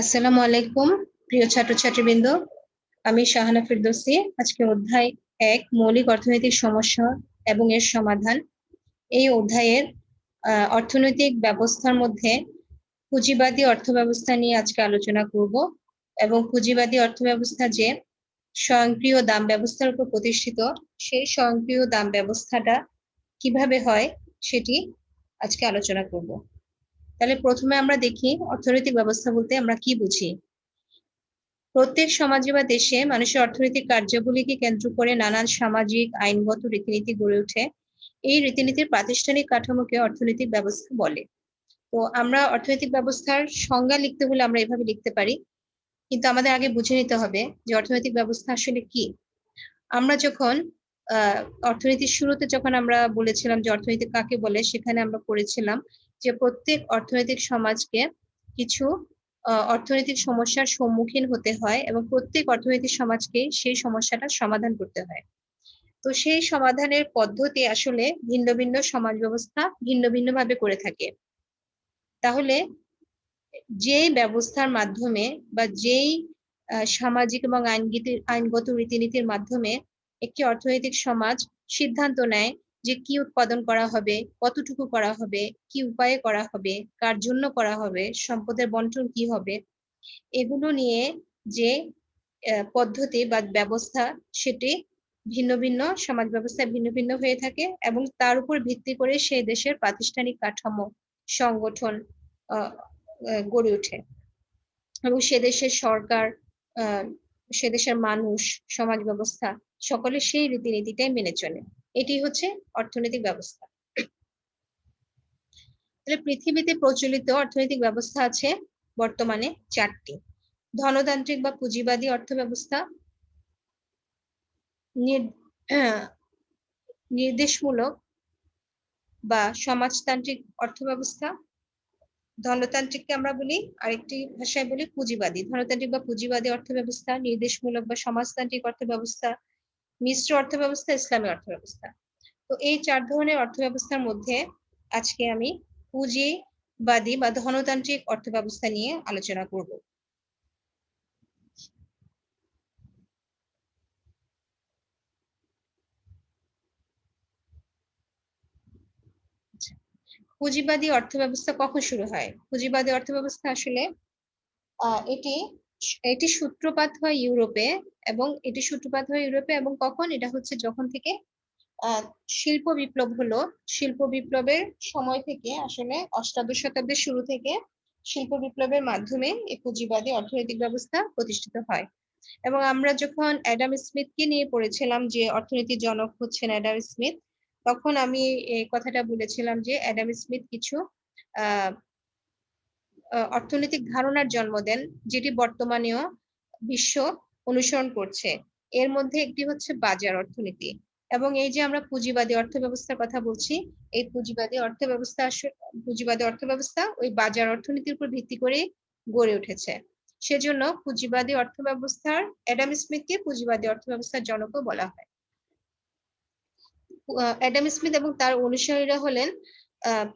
আসসালামু আলাইকুম, প্রিয় ছাত্রছাত্রীবৃন্দ। আমি শাহানা ফিরদৌসি। আজকে অধ্যায় এক, মৌলিক অর্থনৈতিক সমস্যা এবং এর সমাধান। এই অধ্যায়ের অর্থনৈতিক ব্যবস্থার মধ্যে পুঁজিবাদী অর্থব্যবস্থা নিয়ে আজকে আলোচনা করব এবং পুঁজিবাদী অর্থব্যবস্থা যে স্বয়ংক্রিয় দাম ব্যবস্থার উপর প্রতিষ্ঠিত, সেই স্বয়ংক্রিয় দাম ব্যবস্থাটা কীভাবে হয় সেটি আজকে আলোচনা করব। তাহলে প্রথমে আমরা দেখি অর্থনৈতিক ব্যবস্থা বলতে আমরা কি বুঝি? প্রত্যেক সমাজে বা দেশে মানুষের অর্থনৈতিক কার্যাবলীকে কেন্দ্র করে নানান সামাজিক, আইনগত রীতিনীতি গড়ে ওঠে। এই রীতিনীতির প্রাতিষ্ঠানিক কাঠামোকে অর্থনৈতিক ব্যবস্থা বলে। তো আমরা অর্থনৈতিক ব্যবস্থার সংজ্ঞা লিখতে হলে আমরা এভাবে লিখতে পারি। কিন্তু আমাদের আগে বুঝে নিতে হবে যে অর্থনৈতিক ব্যবস্থা আসলে কি। আমরা যখন অর্থনীতির শুরুতে যখন আমরা বলেছিলাম যে অর্থনীতি কাকে বলে, সেখানে আমরা পড়েছিলাম যে প্রত্যেক অর্থনৈতিক সমাজকে কিছু অর্থনৈতিক সমস্যার সম্মুখীন হতে হয় এবং প্রত্যেক অর্থনৈতিক সমাজকে সেই সমস্যাটা সমাধান করতে হয়। তো সেই সমাধানের পদ্ধতি আসলে ভিন্ন ভিন্ন সমাজ ব্যবস্থা ভিন্ন ভিন্ন ভাবে করে থাকে। তাহলে যেই ব্যবস্থার মাধ্যমে বা যেই সামাজিক এবং আইনগত রীতিনীতির মাধ্যমে একটি অর্থনৈতিক সমাজ সিদ্ধান্ত নেয় যে কি উৎপাদন করা হবে, কতটুকু করা হবে, কি উপায়ে করা হবে, কার জন্য করা হবে, সম্পদের বন্টন কি হবে, এগুলো নিয়ে যে পদ্ধতি বা ব্যবস্থা সেটি ভিন্ন ভিন্ন সমাজ ব্যবস্থা ভিন্ন ভিন্ন হয়ে থাকে এবং তার উপর ভিত্তি করে সেই দেশের প্রাতিষ্ঠানিক কাঠামো, সংগঠন গড়ে ওঠে। এবং সে দেশের সরকার সে দেশের মানুষ, সমাজ ব্যবস্থা, সকলে সেই রীতিনীতিটাই মেনে চলে। এটি হচ্ছে অর্থনৈতিক ব্যবস্থা। তাহলে পৃথিবীতে প্রচলিত অর্থনৈতিক ব্যবস্থা আছে বর্তমানে চারটি। ধনতান্ত্রিক বা পুঁজিবাদী অর্থ ব্যবস্থা নির- নির্দেশমূলক বা সমাজতান্ত্রিক অর্থ ব্যবস্থা ধনতান্ত্রিককে আমরা বলি, আরেকটি ভাষায় বলি পুঁজিবাদী। ধনতান্ত্রিক বা পুঁজিবাদী অর্থ ব্যবস্থা নির্দেশমূলক বা সমাজতান্ত্রিক অর্থ ব্যবস্থা মিশ্র অর্থ ব্যবস্থা ইসলামী অর্থ ব্যবস্থা তো এই চার ধরনের অর্থ ব্যবস্থার মধ্যে আজকে আমি পুঁজিবাদী বা ধনতান্ত্রিক অর্থ ব্যবস্থা নিয়ে আলোচনা করব। পুঁজিবাদী অর্থ ব্যবস্থা কখন শুরু হয়? পুঁজিবাদী অর্থ ব্যবস্থা আসলে এটি এটি সূত্রপাত হয় ইউরোপে এবং এটি সূত্রপাত হয় ইউরোপে এবং কখন? এটা হচ্ছে যখন থেকে শিল্প বিপ্লব হলো। শিল্প বিপ্লবের সময় থেকে, আসলে অষ্টাদশ শতাব্দীর শুরু থেকে শিল্প বিপ্লবের মাধ্যমে এই পুঁজিবাদী অর্থনৈতিক ব্যবস্থা প্রতিষ্ঠিত হয়। এবং আমরা যখন অ্যাডাম স্মিথকে নিয়ে পড়েছিলাম যে অর্থনীতির জনক হচ্ছেন অ্যাডাম স্মিথ, তখন আমি এই কথাটা বলেছিলাম যে অ্যাডাম স্মিথ কিছু অর্থনৈতিক ধারণার জন্ম দেন, যেটি বর্তমানেও বিশ্ব অনুসরণ করছে। এর মধ্যে একটি হচ্ছে বাজার অর্থনীতি। এবং এই যে আমরা পুঁজিবাদী অর্থ ব্যবস্থার কথা বলছি, এই পুঁজিবাদী অর্থ ব্যবস্থা পুঁজিবাদী অর্থ ব্যবস্থা ওই বাজার অর্থনীতির উপর ভিত্তি করে গড়ে উঠেছে। সেজন্য পুঁজিবাদী অর্থ ব্যবস্থার অ্যাডাম স্মিথকে পুঁজিবাদী অর্থ ব্যবস্থার জনকও বলা হয়। অ্যাডাম স্মিথ এবং তার অনুসারীরা হলেন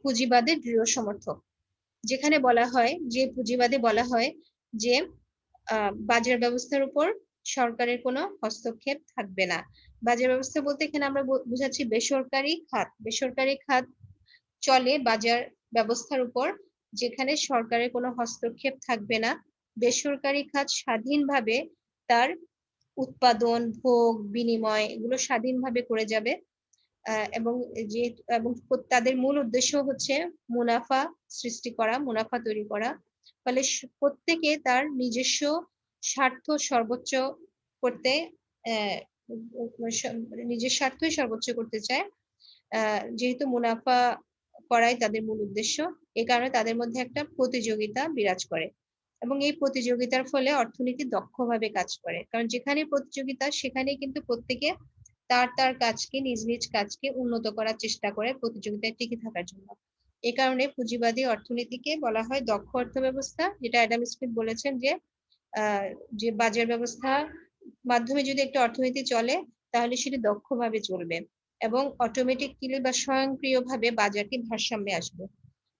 পুঁজিবাদের দৃঢ় সমর্থক। যেখানে বলা হয়, যে পুঁজিবাদে বলা হয় যে বাজার ব্যবস্থার উপর সরকারের কোনো হস্তক্ষেপ থাকবে না। বাজার ব্যবস্থা বলতে এখানে আমরা বুঝাচ্ছি বেসরকারি খাত। বেসরকারি খাত চলে বাজার ব্যবস্থার উপর, যেখানে সরকারের কোনো হস্তক্ষেপ থাকবে না। বেসরকারি খাত স্বাধীনভাবে তার উৎপাদন, ভোগ, বিনিময় এগুলো স্বাধীনভাবে করে যাবে। এবং যে এবং তাদের মূল উদ্দেশ্য হচ্ছে মুনাফা সৃষ্টি করা মুনাফা তৈরি করা। ফলে প্রত্যেকে তার নিজস্ব স্বার্থ সর্বোচ্চ করতে আহ, নিজের স্বার্থই সর্বোচ্চ করতে চায়। যেহেতু মুনাফা করাই তাদের মূল উদ্দেশ্য এই কারণে তাদের মধ্যে একটা প্রতিযোগিতা বিরাজ করে। এবং এই প্রতিযোগিতার ফলে অর্থনীতি দক্ষভাবে কাজ করে। কারণ যেখানে প্রতিযোগিতা সেখানে কিন্তু প্রত্যেকে তার তার কাজকে, নিজ নিজ কাজকে উন্নত করার চেষ্টা করে প্রতিযোগিতায় টিকে থাকার জন্য। এই কারণে পুঁজিবাদী অর্থনীতিকে বলা হয় দক্ষ অর্থ ব্যবস্থা যেটা অ্যাডাম স্মিথ বলেছেন যে যে বাজার ব্যবস্থা মাধ্যমে যদি একটা অর্থনীতি চলে, তাহলে সেটি দক্ষভাবে চলবে এবং অটোমেটিকলি বা স্বয়ংক্রিয়ভাবে বাজারটি ভারসাম্যে আসবে।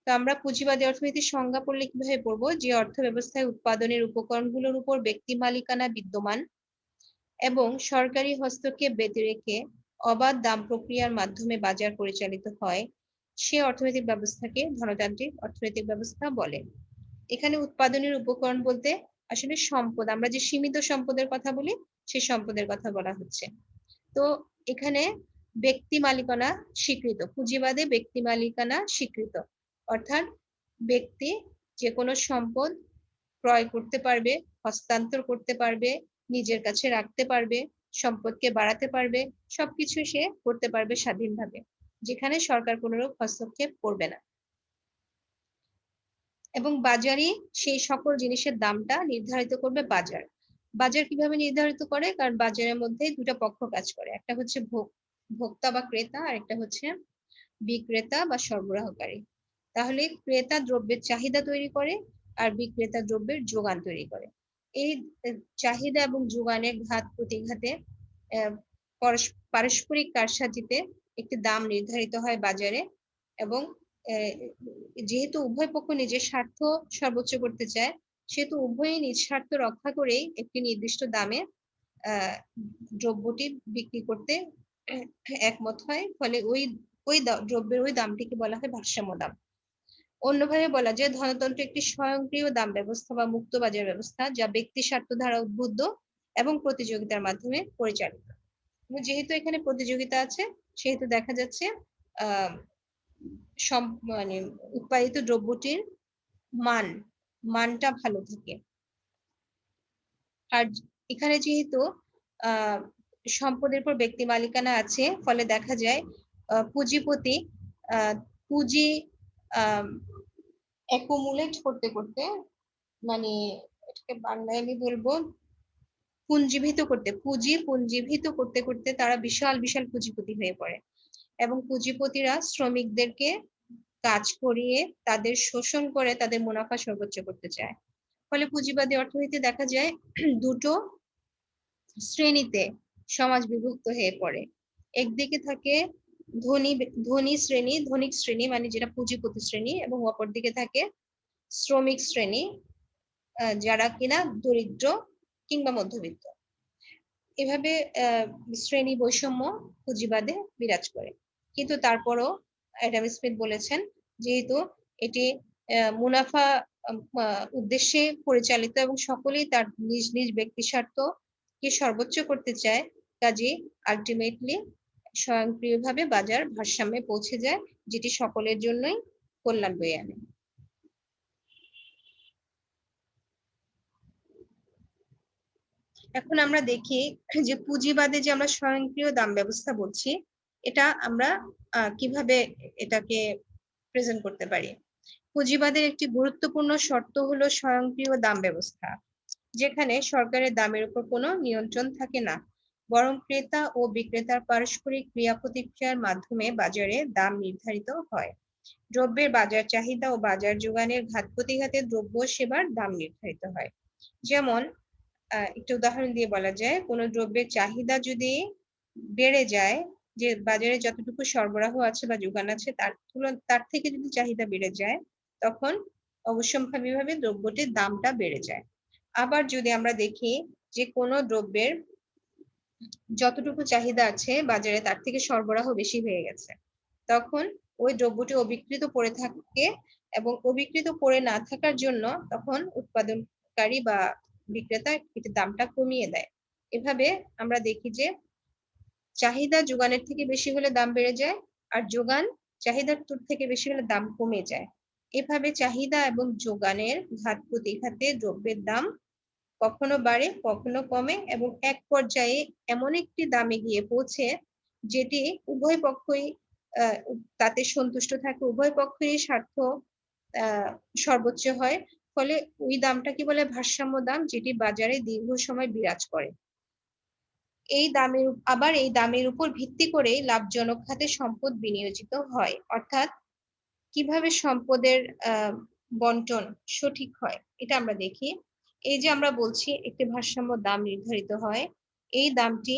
তো আমরা পুঁজিবাদী অর্থনীতির সংজ্ঞা পড়লে কীভাবে পড়ব? যে অর্থ ব্যবস্থায় উৎপাদনের উপকরণগুলোর উপর ব্যক্তি মালিকানা বিদ্যমান এবং সরকারি হস্তক্ষেপ রেখে অবাধ দাম প্রক্রিয়ার মাধ্যমে বাজার পরিচালিত হয়, সে অর্থনৈতিক ব্যবস্থাকে ধনতান্ত্রিক অর্থনৈতিক ব্যবস্থা বলে। এখানে উৎপাদনের উপকরণ বলতে আসলে সম্পদ। আমরা যে সীমিত সম্পদের কথা বলি সেই সম্পদের কথা বলা হচ্ছে। তো এখানে ব্যক্তি মালিকানা স্বীকৃত, পুঁজিবাদে ব্যক্তি মালিকানা স্বীকৃত। অর্থাৎ ব্যক্তি যে কোনো সম্পদ ক্রয় করতে পারবে, হস্তান্তর করতে পারবে নিজের কাছে রাখতে পারবে, সম্পদকে বাড়াতে পারবে, সবকিছু সে করতে পারবে স্বাধীনভাবে। যেখানে সরকার কোনোরূপ হস্তক্ষেপ করবে না। এবং বাজারই সেই সকল জিনিসের দামটা নির্ধারিত করবে বাজার। বাজার কীভাবে নির্ধারিত করে? কারণ বাজারের মধ্যে দুটো পক্ষ কাজ করে। একটা হচ্ছে ভোক্তা বা ক্রেতা, আর একটা হচ্ছে বিক্রেতা বা সরবরাহকারী। তাহলে ক্রেতা দ্রব্যের চাহিদা তৈরি করে, আর বিক্রেতা দ্রব্যের যোগান তৈরি করে। এই চাহিদা এবং যোগানের ঘাত প্রতিঘাতে পারস্পরিক কারসাজিতে একটি দাম নির্ধারিত হয় বাজারে এবং যেহেতু উভয় পক্ষ নিজের স্বার্থ সর্বোচ্চ করতে চায়, সেহেতু উভয়ই নিজ স্বার্থ রক্ষা করেই একটি নির্দিষ্ট দামে দ্রব্যটি বিক্রি করতে একমত হয়। ফলে ওই ওই দ্রব্যের ওই দামটিকে বলা হয় ভারসাম্য দাম। অন্যভাবে বলা যায় ধনতন্ত্র একটি স্বয়ংক্রিয় দাম ব্যবস্থা বা মুক্ত বাজার ব্যবস্থা যা ব্যক্তি স্বার্থ দ্বারা উদ্বুদ্ধ এবং প্রতিযোগিতার মাধ্যমে পরিচালিত। যেহেতু এখানে প্রতিযোগিতা আছে, সেহেতু দেখা যাচ্ছে মানে উৎপাদিত দ্রব্যটির মান, মানটা ভালো থাকে। আর এখানে যেহেতু সম্পদের পর ব্যক্তি মালিকানা আছে, ফলে দেখা যায় পুঁজিপতি পুঁজি অ্যাকুমুলেট করতে করতে মানে এটাকে বাংলায় আমি বলব পুঞ্জীভূত করতে, পুঁজি পুঞ্জীভূত করতে করতে তারা বিশাল বিশাল পুঁজিপতি হয়ে পড়ে। এবং পুঁজিপতিরা শ্রমিকদেরকে কাজ করিয়ে তাদের শোষণ করে তাদের মুনাফা সর্বোচ্চ করতে চায়। ফলে পুঁজিবাদী অর্থনীতি দেখা যায় দুটো শ্রেণীতে সমাজ বিভক্ত হয়ে পড়ে। একদিকে থাকে ধনী ধনী শ্রেণি ধনিক শ্রেণি মানে যেটা পুঁজিপতি শ্রেণি এবং অপরদিকে থাকে শ্রমিক শ্রেণি যারা কিনা দরিদ্র কিংবা মধ্যবিত্ত। এভাবে শ্রেণি বৈষম্য পুঁজিবাদে বিরাজ করে। কিন্তু তারপরও অ্যাডাম স্মিথ বলেছেন যেহেতু এটি মুনাফা উদ্দেশ্যে পরিচালিত এবং সকলেই তার নিজ নিজ ব্যক্তি স্বার্থকে সর্বোচ্চ করতে চায় কাজে আলটিমেটলি স্বয়ংক্রিয়ভাবে বাজার ভারসাম্যে পৌঁছে যায়, যেটি সকলের জন্যই কল্যাণ বয়ে আনে। এখন আমরা দেখি যে পুঁজিবাদে যে আমরা স্বয়ংক্রিয় দাম ব্যবস্থা বলছি, এটা আমরা কীভাবে এটাকে প্রেজেন্ট করতে পারি? পুঁজিবাদের একটি গুরুত্বপূর্ণ শর্ত হলো স্বয়ংক্রিয় দাম ব্যবস্থা, যেখানে সরকারের দামের উপর কোনো নিয়ন্ত্রণ থাকে না। বরং ক্রেতা ও বিক্রেতার পারস্পরিক ক্রিয়া প্রতিক্রিয়ার মাধ্যমে বাজারে দাম নির্ধারিত হয়। দ্রব্যের বাজার চাহিদা ও বাজার যোগানের ঘাত প্রতিঘাতে দ্রব্য সেবার দাম নির্ধারিত হয়। যেমন একটা উদাহরণ দিয়ে বলা যায়, কোনো দ্রব্যের চাহিদা যদি বেড়ে যায়, যে বাজারে যতটুকু সরবরাহ আছে বা যোগান আছে, তার তুলন, তার থেকে যদি চাহিদা বেড়ে যায়, তখন অবশ্যম্ভাবীভাবে দ্রব্যটির দামটা বেড়ে যায়। আবার যদি আমরা দেখি যে কোনো দ্রব্যের যতটুকু চাহিদা আছে বাজারে তার থেকে সরবরাহ বেশি হয়ে গেছে। তখন ওই দ্রব্যটি অবিকৃত পড়ে থাকে এবং অবিকৃত পড়ে না থাকার জন্য তখন উৎপাদনকারী বা বিক্রেতা এটির দামটা কমিয়ে দেয়। এভাবে আমরা দেখি যে চাহিদা যোগানের থেকে বেশি হলে দাম বেড়ে যায় আর যোগান চাহিদার তুর থেকে বেশি হলে দাম কমে যায়। এভাবে চাহিদা এবং যোগানের ঘাত প্রতিঘাতে দ্রব্যের দাম কখনো বাড়ে, কখনো কমে এবং এক পর্যায়ে এমন একটি দামে গিয়ে পৌঁছে যেটি উভয় পক্ষই তাতে সন্তুষ্ট থাকে। উভয় পক্ষই স্বার্থ সর্বোচ্চ হয়। ফলে ওই দামটা কি বলে? ভারসাম্য দাম, যেটি বাজারে দীর্ঘ সময় বিরাজ করে। এই দামের আবার এই দামের উপর ভিত্তি করে লাভজনক খাতে সম্পদ বিনিয়োজিত হয়। অর্থাৎ কীভাবে সম্পদের বন্টন সঠিক হয়, এটা আমরা দেখি। এই যে আমরা বলছি একটি ভারসাম্য দাম নির্ধারিত হয়, এই দামটি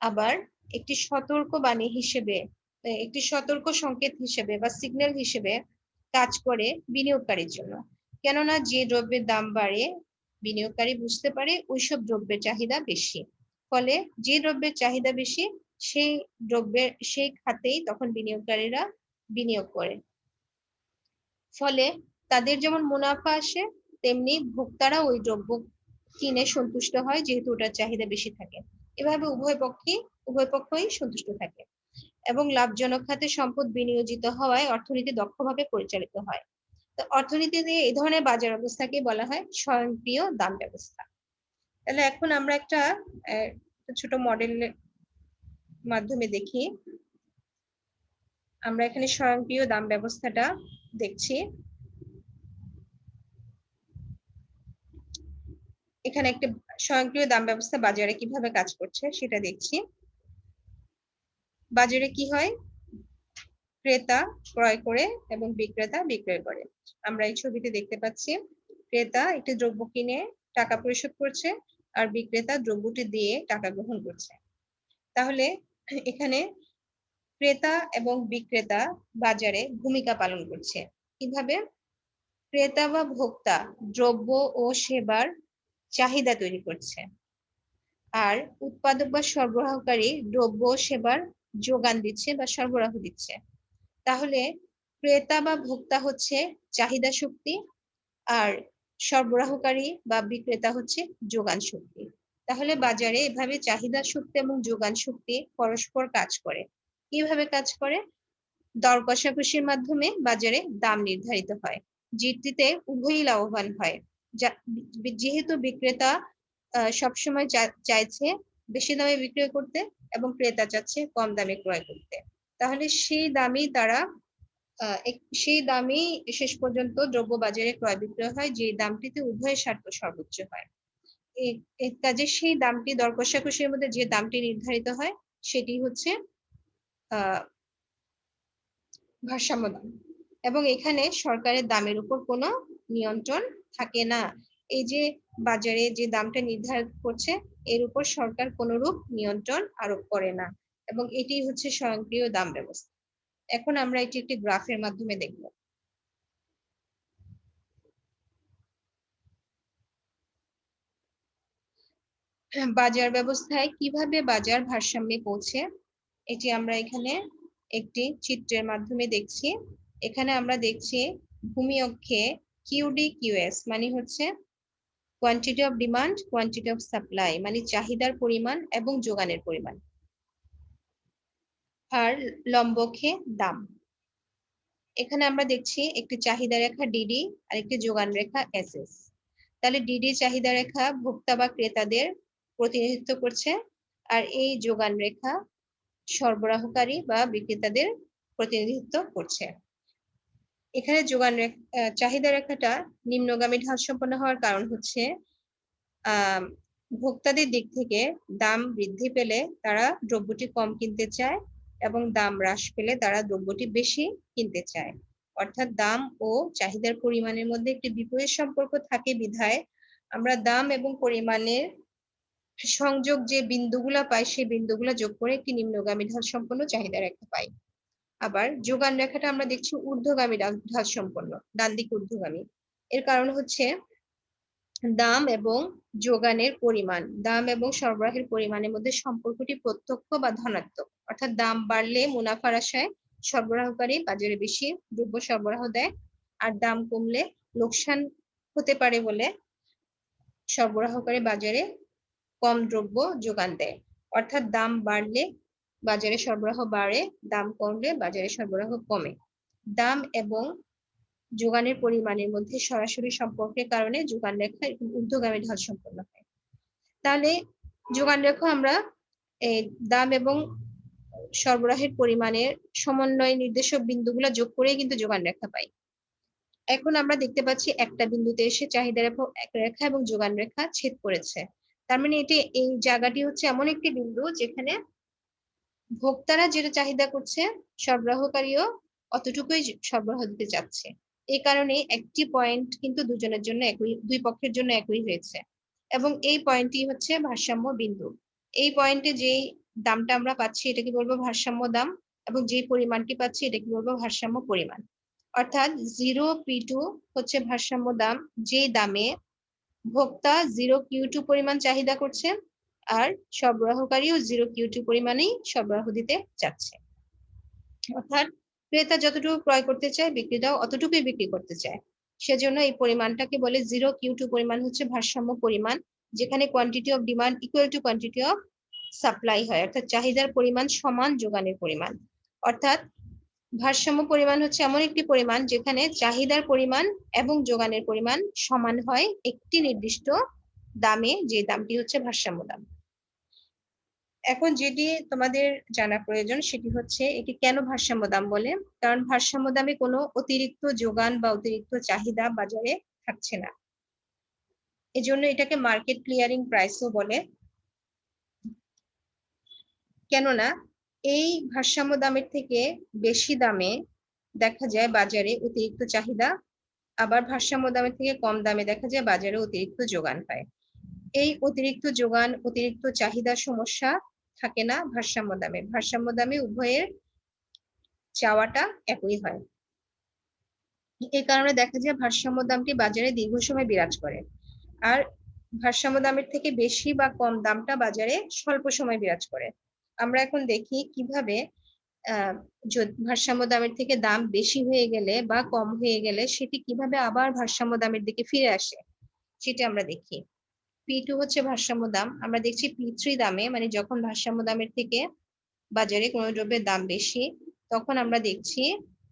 আবার একটি সতর্ক বাণী হিসেবে একটি সতর্ক সংকেত হিসেবে বা সিগন্যাল হিসেবে কাজ করে বিনিয়োগকারীর জন্য। কেননা যে দ্রব্যের দাম বাড়ে, বিনিয়োগকারী বুঝতে পারে ওইসব দ্রব্যের চাহিদা বেশি। ফলে যে দ্রব্যের চাহিদা বেশি, সেই দ্রব্যের, সেই খাতেই তখন বিনিয়োগকারীরা বিনিয়োগ করে। ফলে তাদের যেমন মুনাফা আসে তেমনি ভোক্তারা ওই দ্রব্য কিনে সন্তুষ্ট হয় যেহেতু ওটার চাহিদা বেশি থাকে। এভাবে উভয় পক্ষে উভয় পক্ষই সন্তুষ্ট থাকে এবং লাভজনক খাতে সম্পদ বিনিয়োজিত হওয়ায় অর্থনীতি দক্ষভাবে পরিচালিত হয়। তো অর্থনীতিতে এই ধরনের বাজার ব্যবস্থাকে বলা হয় স্বয়ংক্রিয় দাম ব্যবস্থা। তাহলে এখন আমরা একটা ছোট মডেলের মাধ্যমে দেখি। আমরা এখানে স্বয়ংক্রিয় দাম ব্যবস্থাটা দেখছি। এখানে একটা স্বয়ংক্রিয় দাম ব্যবস্থা বাজারে কীভাবে কাজ করছে সেটা দেখছি। বাজারে কি হয়? ক্রেতা ক্রয় করে এবং বিক্রেতা বিক্রয় করে। আমরা এই ছবিতে দেখতে পাচ্ছি, ক্রেতা একটি দ্রব্য কিনে টাকা পরিশোধ করছে আর বিক্রেতা দ্রব্যটি দিয়ে টাকা গ্রহণ করছে। তাহলে এখানে ক্রেতা এবং বিক্রেতা বাজারে ভূমিকা পালন করছে। কীভাবে? ক্রেতা বা ভোক্তা দ্রব্য ও সেবার চাহিদা তৈরি করছে। আর উৎপাদক বা সরবরাহকারী দ্রব্য সেবার যোগান দিচ্ছে বা সরবরাহ দিচ্ছে। তাহলে ক্রেতা বা ভোক্তা হচ্ছে চাহিদা শক্তি, আর সরবরাহকারী বা বিক্রেতা হচ্ছে যোগান শক্তি। তাহলে বাজারে এভাবে চাহিদা শক্তি এবং যোগান শক্তি পরস্পর কাজ করে। কীভাবে কাজ করে? দর কষাকষির মাধ্যমে বাজারে দাম নির্ধারিত হয়, যেটিতে উভয়ই লাভবান হয়। যেহেতু বিক্রেতা সবসময় চাইছে বেশি দামে বিক্রয় করতে এবং ক্রেতা চাচ্ছে কম দামে ক্রয় করতে। তাহলে সেই দামই তারা সেই দামই শেষ পর্যন্ত দ্রব্য বাজারে ক্রয় বিক্রয় হয় যে দামটিতে উভয়ের স্বার্থ সর্বোচ্চ হয়। কাজে সেই দামটি দর কষাকষির মধ্যে যে দামটি নির্ধারিত হয়, সেটি হচ্ছে ভারসাম্য দাম। এবং এখানে সরকারের দামের উপর কোনো নিয়ন্ত্রণ থাকে না। এই যে বাজারে যে দামটা নির্ধারণ করছে, এর উপর সরকার কোনরূপ নিয়ন্ত্রণ আরোপ করে না এবং এটি হচ্ছে স্বয়ংক্রিয় দাম ব্যবস্থা। এখন আমরা এটি একটি গ্রাফের মাধ্যমে দেখব। বাজার ব্যবস্থায় কীভাবে বাজার ভারসাম্যে পৌঁছে, এটি আমরা এখানে একটি চিত্রের মাধ্যমে দেখছি। এখানে আমরা দেখছি ভূমি অক্ষে কিউডি কিউএস মানে হচ্ছে quantity of demand quantity of supply মানে চাহিদার পরিমাণ এবং যোগানের পরিমাণ। আর লম্বকে দাম। এখানে আমরা দেখছি একটি চাহিদা রেখা ডিডি আর একটি যোগান রেখা এসএস তাহলে ডিডি চাহিদা রেখা ভোক্তা বা ক্রেতাদের প্রতিনিধিত্ব করছে আর এই যোগান রেখা সরবরাহকারী বা বিক্রেতাদের প্রতিনিধিত্ব করছে। এখানে যোগান চাহিদা রেখাটা নিম্নগামী ঢাল সম্পন্ন হওয়ার কারণ হচ্ছে ভোক্তাদের দিক থেকে দাম বৃদ্ধি পেলে তারা দ্রব্যটি কম কিনতে চায় এবং দাম হ্রাস পেলে তারা দ্রব্যটি বেশি কিনতে চায়। অর্থাৎ দাম ও চাহিদার পরিমাণের মধ্যে একটি বিপরীত সম্পর্ক থাকে বিধায় আমরা দাম এবং পরিমাণের সংযোগ যে বিন্দুগুলা পাই, সেই বিন্দুগুলা যোগ করে একটি নিম্নগামী ঢাল সম্পন্ন চাহিদা রেখা পাই। আবার যোগান রেখাটা আমরা দেখছি ঊর্ধ্বগামী ঢাল সম্পন্ন ডান দিক ঊর্ধ্বগামী। এর কারণ হচ্ছে দাম এবং যোগানের পরিমাণ। দাম এবং সরবরাহের পরিমাণের মধ্যে সম্পর্কটি প্রত্যক্ষ বা ধনাত্মক। অর্থাৎ দাম বাড়লে মুনাফার আশায় সরবরাহকারী বাজারে বেশি দ্রব্য সরবরাহ দেয়, আর দাম কমলে লোকসান হতে পারে বলে সরবরাহকারী বাজারে কম দ্রব্য যোগান দেয়। অর্থাৎ দাম বাড়লে বাজারে সরবরাহ বাড়ে, দাম কমলে বাজারে সরবরাহ কমে। দাম এবং যোগানের পরিমাণের মধ্যে সরাসরি সম্পর্কের কারণে যোগান রেখা ঊর্ধ্বগামী ঢাল সম্পন্ন হয়। তাহলে যোগান রেখা আমরা দাম এবং সরবরাহের পরিমাণের সমন্বয় নির্দেশক বিন্দুগুলো যোগ করে কিন্তু যোগান রেখা পাই। এখন আমরা দেখতে পাচ্ছি একটা বিন্দুতে এসে চাহিদা রেখা এবং যোগান রেখা ছেদ করেছে। তার মানে এটি, এই জায়গাটি হচ্ছে এমন একটি বিন্দু যেখানে ভোক্তারা যেটা চাহিদা করছে, সরবরাহকারীও অতটুকুই সরবরাহ দিতে চাচ্ছে। এই কারণে একটি পয়েন্ট কিন্তু দুজনের জন্য একই, দুই পক্ষের জন্য একই হয়েছে। এবং এই পয়েন্টটি হচ্ছে ভারসাম্য বিন্দু। এই পয়েন্টে যেই দামটা আমরা পাচ্ছি, এটা কি বলব ভারসাম্য দাম? এবং যে পরিমাণটি পাচ্ছি, এটা কি বলব ভারসাম্য পরিমাণ। অর্থাৎ জিরো পি টু হচ্ছে ভারসাম্য দাম। যে দামে ভোক্তা জিরো কিউ টু পরিমাণ চাহিদা করছে আর সরবরাহকারীও জিরো কিউ টু পরিমাণেই সরবরাহ দিতে চাচ্ছে। অর্থাৎ ক্রেতা যতটুকু ক্রয় করতে চায়, বিক্রেতাও অতটুকুই বিক্রি করতে চায়। সেজন্য এই পরিমাণটাকে বলে জিরো কিউ টু পরিমাণ হচ্ছে ভারসাম্য পরিমাণ, যেখানে quantity of demand equal to quantity of supply হয়। অর্থাৎ চাহিদার পরিমাণ সমান যোগানের পরিমাণ। অর্থাৎ ভারসাম্য পরিমাণ হচ্ছে এমন একটি পরিমাণ যেখানে চাহিদার পরিমাণ এবং যোগানের পরিমাণ সমান হয় একটি নির্দিষ্ট দামে, যে দামটি হচ্ছে ভারসাম্য দাম। এখন যেটি তোমাদের জানা প্রয়োজন সেটি হচ্ছে এটি কেন ভারসাম্য দাম বলে? কারণ ভারসাম্য দামে কোনো অতিরিক্ত যোগান বা অতিরিক্ত চাহিদা বাজারে থাকছে না। এজন্য এটাকে মার্কেট ক্লিয়ারিং প্রাইসও বলে। কেননা এই ভারসাম্য দামের থেকে বেশি দামে দেখা যায় বাজারে অতিরিক্ত চাহিদা, আবার ভারসাম্য দামের থেকে কম দামে দেখা যায় বাজারে অতিরিক্ত যোগান পায়। এই অতিরিক্ত যোগান, অতিরিক্ত চাহিদা সমস্যা থাকে না ভারসাম্য দামে। ভারসাম্য দামে উভয়ের চাওয়াটা একই হয়। এই কারণে দেখা যায় ভারসাম্য দামটি বাজারে দীর্ঘ সময় বিরাজ করে। আর ভারসাম্য দামের থেকে বেশি বা কম দামটা বাজারে স্বল্প সময় বিরাজ করে। আমরা এখন দেখি কীভাবে ভারসাম্য দামের থেকে দাম বেশি হয়ে গেলে বা কম হয়ে গেলে সেটি কীভাবে আবার ভারসাম্য দামের দিকে ফিরে আসে, সেটা আমরা দেখি। পি টু হচ্ছে ভারসাম্য দাম। আমরা দেখছি পি থ্রি দামে মানে যখন ভারসাম্য দামের থেকে বাজারে কোনো দ্রব্যের দাম বেশি, তখন আমরা দেখছি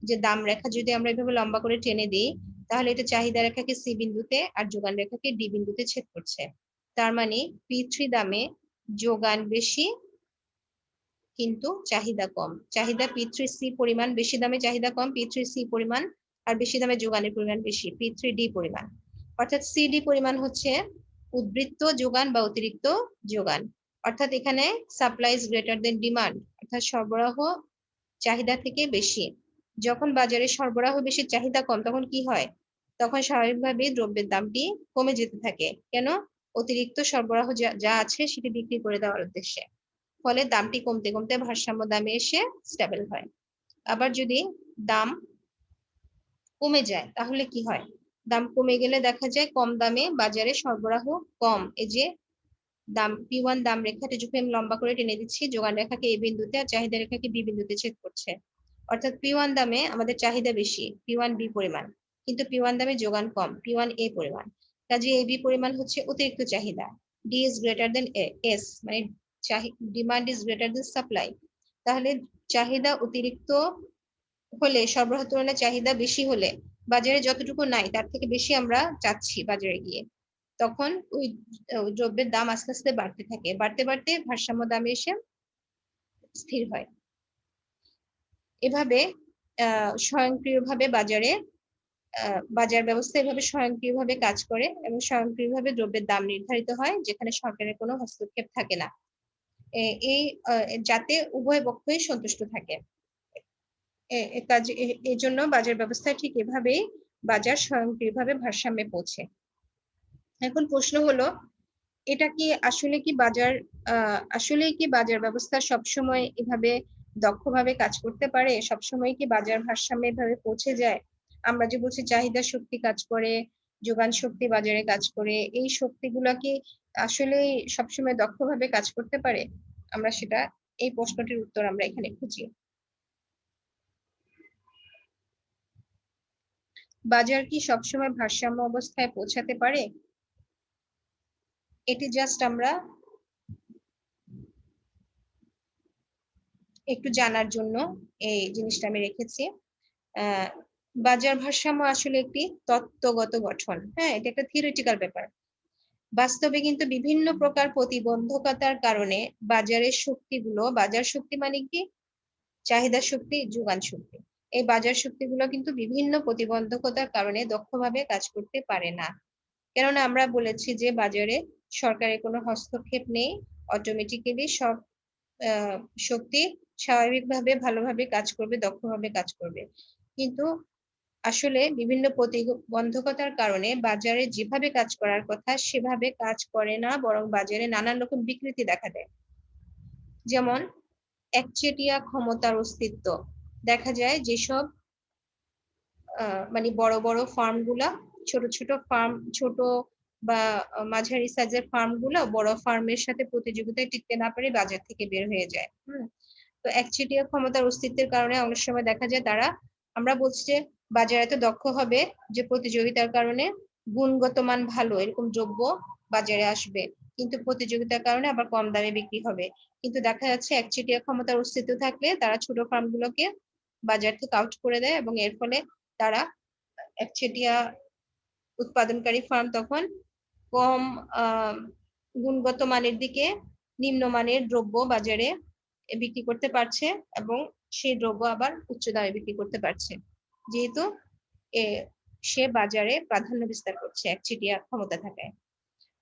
যে দাম রেখা যদি আমরা এভাবে লম্বা করে টেনে দিই, তাহলে এটা চাহিদা রেখাকে সি বিন্দুতে আর যোগান রেখাকে ডি বিন্দুতে ছেদ করছে। তার মানে পি থ্রি দামে যোগান বেশি, কিন্তু চাহিদা কম। চাহিদা পি থ্রি সি পরিমাণ, বেশি দামে চাহিদা কম পি থ্রি সি পরিমাণ, আর বেশি দামে যোগানের পরিমাণ বেশি পি থ্রি ডি পরিমাণ। অর্থাৎ সি ডি পরিমাণ হচ্ছে উদ্বৃত্ত যোগান বা অতিরিক্ত যোগান। অর্থাৎ এখানে supply is greater than demand অর্থাৎ সরবরাহ চাহিদা থেকে বেশি। যখন বাজারে সরবরাহ বেশি, চাহিদা কম, তখন কি হয়? তখন স্বাভাবিকভাবে দ্রব্যের দামটি কমে যেতে থাকে। কেন? অতিরিক্ত সরবরাহ যা আছে সেটি বিক্রি করে দেওয়ার উদ্দেশ্যে। ফলে দামটি কমতে কমতে ভারসাম্য দামে এসে স্টেবল হয়। আবার যদি দাম কমে যায়, তাহলে কি হয়? দাম কমে গেলে দেখা যায় কম দামে বাজারে সরবরাহ কম। এই যে দাম পি ওয়ান দাম রেখাটা যখন আমি লম্বা করে টেনে দিচ্ছি, যোগান রেখাকে এই বিন্দুতে আর চাহিদা রেখাকে বি বিন্দুতে ছেদ করছে। অর্থাৎ পি ওয়ান দামে আমাদের চাহিদা বেশি পি ওয়ান বি পরিমাণ। কিন্তু পি ওয়ান দামে যোগান কম পি ওয়ান এ পরিমাণ। কাজে এ বি পরিমাণ হচ্ছে অতিরিক্ত চাহিদা। D is greater than S মানে demand is greater than supply তাহলে চাহিদা অতিরিক্ত হলে, সরবরাহ তুলনায় চাহিদা বেশি হলে বাজারে যতটুকু নাই, তার থেকে বেশি আমরা চাচ্ছি বাজারে গিয়ে। তখন ওই দ্রব্যের দাম আস্তে আস্তে বাড়তে থাকে। বাড়তে বাড়তে ভারসাম্য দামে এসে স্থির হয়। এভাবে স্বয়ংক্রিয়ভাবে বাজারে বাজার ব্যবস্থা এভাবে স্বয়ংক্রিয়ভাবে কাজ করে এবং স্বয়ংক্রিয়ভাবে দ্রব্যের দাম নির্ধারিত হয়, যেখানে সরকারের কোনো হস্তক্ষেপ থাকে না। এই যাতে উভয় পক্ষই সন্তুষ্ট থাকে। কাজ এই জন্য বাজার ব্যবস্থা ঠিক এভাবেই বাজার স্বয়ংক্রিয়ভাবে ভারসাম্যে পৌঁছে। এখন প্রশ্ন হলো, এটা কি আসলে কি বাজার আসলেই কি বাজার ব্যবস্থা সবসময় এভাবে দক্ষভাবে কাজ করতে পারে? সবসময় কি বাজার ভারসাম্যে এভাবে পৌঁছে যায়? আমরা যে বলছি চাহিদা শক্তি কাজ করে, যোগান শক্তি বাজারে কাজ করে, এই শক্তিগুলা কি আসলে সবসময় দক্ষভাবে কাজ করতে পারে? আমরা সেটা, এই প্রশ্নটির উত্তর আমরা এখানে খুঁজি। বাজার কি সবসময় ভারসাম্য অবস্থায় পৌঁছাতে পারে? এটি জাস্ট আমরা একটু জানার জন্য এই জিনিসটা আমি রেখেছি। বাজার ভারসাম্য আসলে একটি তত্ত্বগত গঠন। হ্যাঁ এটা একটা থিওরিটিক্যাল ব্যাপার। বাস্তবে কিন্তু বিভিন্ন প্রকার প্রতিবন্ধকতার কারণে বাজারের শক্তিগুলো, বাজার শক্তি মানে কি? চাহিদা শক্তি, যোগান শক্তি। এই বাজার শক্তিগুলো কিন্তু বিভিন্ন প্রতিবন্ধকতার কারণে দক্ষভাবে কাজ করতে পারে না। কেননা আমরা বলেছি যে বাজারে সরকারের কোনো হস্তক্ষেপ নেই অটোমেটিক্যালি সব শক্তি স্বাভাবিকভাবে ভালোভাবে কাজ করবে, দক্ষভাবে কাজ করবে। কিন্তু আসলে বিভিন্ন প্রতিবন্ধকতার কারণে বাজারে যেভাবে কাজ করার কথা সেভাবে কাজ করে না, বরং বাজারে নানান রকম বিকৃতি দেখা দেয়। যেমন একচেটিয়া ক্ষমতার অস্তিত্ব। দেখা যায় যেসব মানে বড় বড় ফার্মগুলা, ছোট ছোট ফার্ম ছোট বা মাঝারি সাইজের ফার্মগুলো বড় ফার্মের সাথে প্রতিযোগিতায় টিকতে না পারে বাজার থেকে বের হয়ে যায়। হুম? তো একচেটিয়া ক্ষমতার অস্তিত্বের কারণে অনেক সময় দেখা যায় তারা, আমরা বলছি যে বাজার এত দক্ষ হবে যে প্রতিযোগিতার কারণে গুণগত মান ভালো, এরকম দ্রব্য বাজারে আসবে। কিন্তু প্রতিযোগিতার কারণে আবার কম দামে বিক্রি হবে। কিন্তু দেখা যাচ্ছে একচেটিয়া ক্ষমতার অস্তিত্ব থাকলে তারা ছোট ফার্ম গুলোকে বাজার থেকে আউট করে দেয় এবং এর ফলে তারা একচেটিয়া উৎপাদনকারী ফার্ম তখন কম গুণগত মানের দিকে নিম্নমানের দ্রব্য বাজারে বিক্রি করতে পারছে এবং সেই দ্রব্য আবার উচ্চ দামে বিক্রি করতে পারছে। যেহেতু সে বাজারে প্রাধান্য বিস্তার করছে একচেটিয়া ক্ষমতা থাকায়।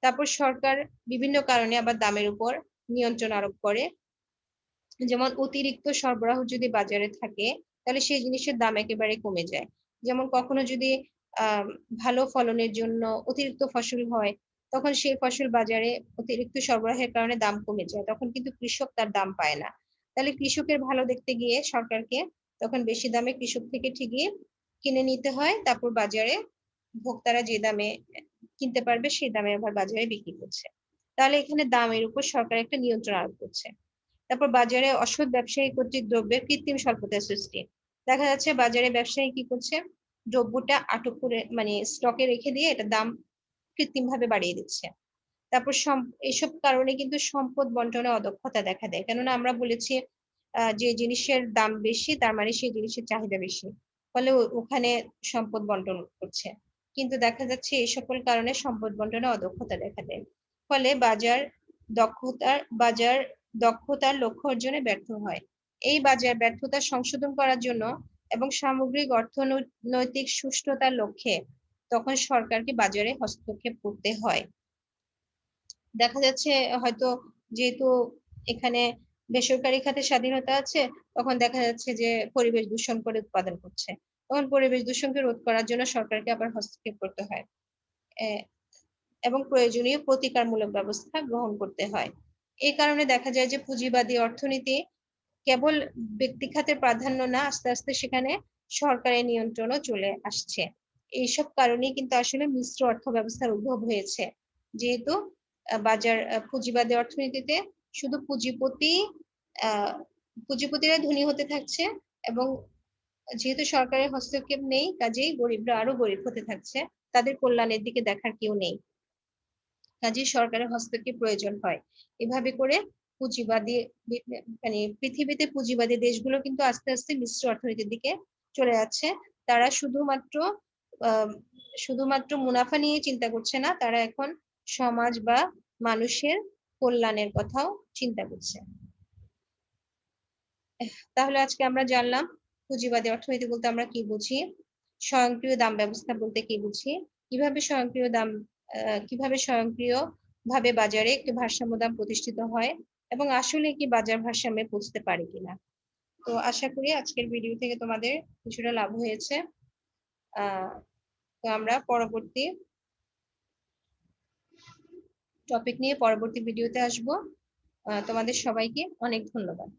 তারপর সরকার বিভিন্ন কারণে আবার দামের উপর নিয়ন্ত্রণ আরোপ করে। যেমন অতিরিক্ত সরবরাহ যদি বাজারে থাকে, তাহলে সেই জিনিসের দাম একেবারে কমে যায়। যেমন কখনো যদি ভালো ফলনের জন্য অতিরিক্ত ফসল হয়, তখন সেই ফসল বাজারে অতিরিক্ত সরবরাহের কারণে দাম কমে যায়। তখন কিন্তু কৃষক তার দাম পায় না। তাহলে কৃষকের ভালো দেখতে গিয়ে সরকারকে তখন বেশি দামে কৃষক থেকে ঠিকই কিনে নিতে হয়। তারপর বাজারে ভোক্তারা যে দামে কিনতে পারবে, সেই দামে আবার বাজারে বিক্রি করছে। তাহলে এখানে দামের উপর সরকার একটা নিয়ন্ত্রণ আরোপ করছে। তারপর বাজারে অসৎ ব্যবসায়ী কর্তৃক দ্রব্যের কৃত্রিম স্বল্পতার সৃষ্টি। দেখা যাচ্ছে বাজারে ব্যবসায়ী কি করছে? দ্রব্যটা আটক করে মানে স্টকে রেখে দিয়ে এটা দাম কৃত্রিম ভাবে বাড়িয়ে দিচ্ছে। তারপর এইসব কারণে কিন্তু সম্পদ বন্টনে অদক্ষতা দেখা দেয়। কেননা আমরা বলেছি যে জিনিসের দাম বেশি, তার মানে সেই জিনিসের চাহিদা বেশি। ফলে ওখানে সম্পদ বন্টন করছে। কিন্তু দেখা যাচ্ছে এই সকল কারণে সম্পদ বন্টনে অদক্ষতা দেখা দেয়। ফলে বাজার দক্ষতার, বাজার দক্ষতার লক্ষ্য অর্জনে ব্যর্থ হয়। এই বাজার ব্যর্থতা সংশোধন করার জন্য এবং সামগ্রিক অর্থনৈতিক সুষ্ঠুতার লক্ষ্যে তখন সরকারকে বাজারে হস্তক্ষেপ করতে হয়। দেখা যাচ্ছে হয়তো যেহেতু এখানে বেসরকারি খাতে স্বাধীনতা আছে, তখন দেখা যাচ্ছে যে পরিবেশ দূষণ করে উৎপাদন করছে। তখন পরিবেশ দূষণকে রোধ করার জন্য সরকারকে আবার হস্তক্ষেপ করতে হয়। এবং প্রয়োজনীয় প্রতিকারমূলক ব্যবস্থা গ্রহণ করতে হয়। এই কারণে দেখা যায় যে পুঁজিবাদী অর্থনীতি কেবল ব্যক্তি খাতের প্রাধান্য না, আস্তে আস্তে সেখানে সরকারের নিয়ন্ত্রণও চলে আসছে। এইসব কারণেই কিন্তু আসলে মিশ্র অর্থ ব্যবস্থার উদ্ভব হয়েছে। যেহেতু বাজার পুঁজিবাদী অর্থনীতিতে শুধু পুঁজিপতি পুঁজিপতিরা ধনী হতে থাকছে এবং যেহেতু সরকারের হস্তক্ষেপ নেই, কাজেই গরিবরা আরও গরিব হতে থাকছে, তাদের কল্যাণের দিকে দেখার কেউ নেই। কাজেই সরকারের হস্তক্ষেপ প্রয়োজন হয়? এভাবে করে পুঁজিবাদী মানে পৃথিবীতে পুঁজিবাদী দেশগুলো কিন্তু আস্তে আস্তে মিশ্র অর্থনীতির দিকে চলে যাচ্ছে। তারা শুধুমাত্র শুধুমাত্র মুনাফা নিয়ে চিন্তা করছে না, তারা এখন সমাজ বা মানুষের কল্যাণের কথাও চিন্তা করছে। তাহলে আজকে আমরা জানলাম পুঁজিবাদী অর্থনীতি বলতে আমরা কি বুঝি? স্বয়ংক্রিয় দাম ব্যবস্থা বলতে কি বুঝি? কীভাবে স্বয়ংক্রিয় দাম কীভাবে স্বয়ংক্রিয় ভাবে বাজারে একটি ভারসাম্য দাম প্রতিষ্ঠিত হয় এবং আসলে কি বাজার ভারসাম্যে পৌঁছতে পারে কিনা? তো আশা করি আজকের ভিডিও থেকে তোমাদের কিছুটা লাভ হয়েছে। তো আমরা পরবর্তী টপিক নিয়ে পরবর্তী ভিডিওতে আসব। তোমাদের সবাইকে অনেক ধন্যবাদ।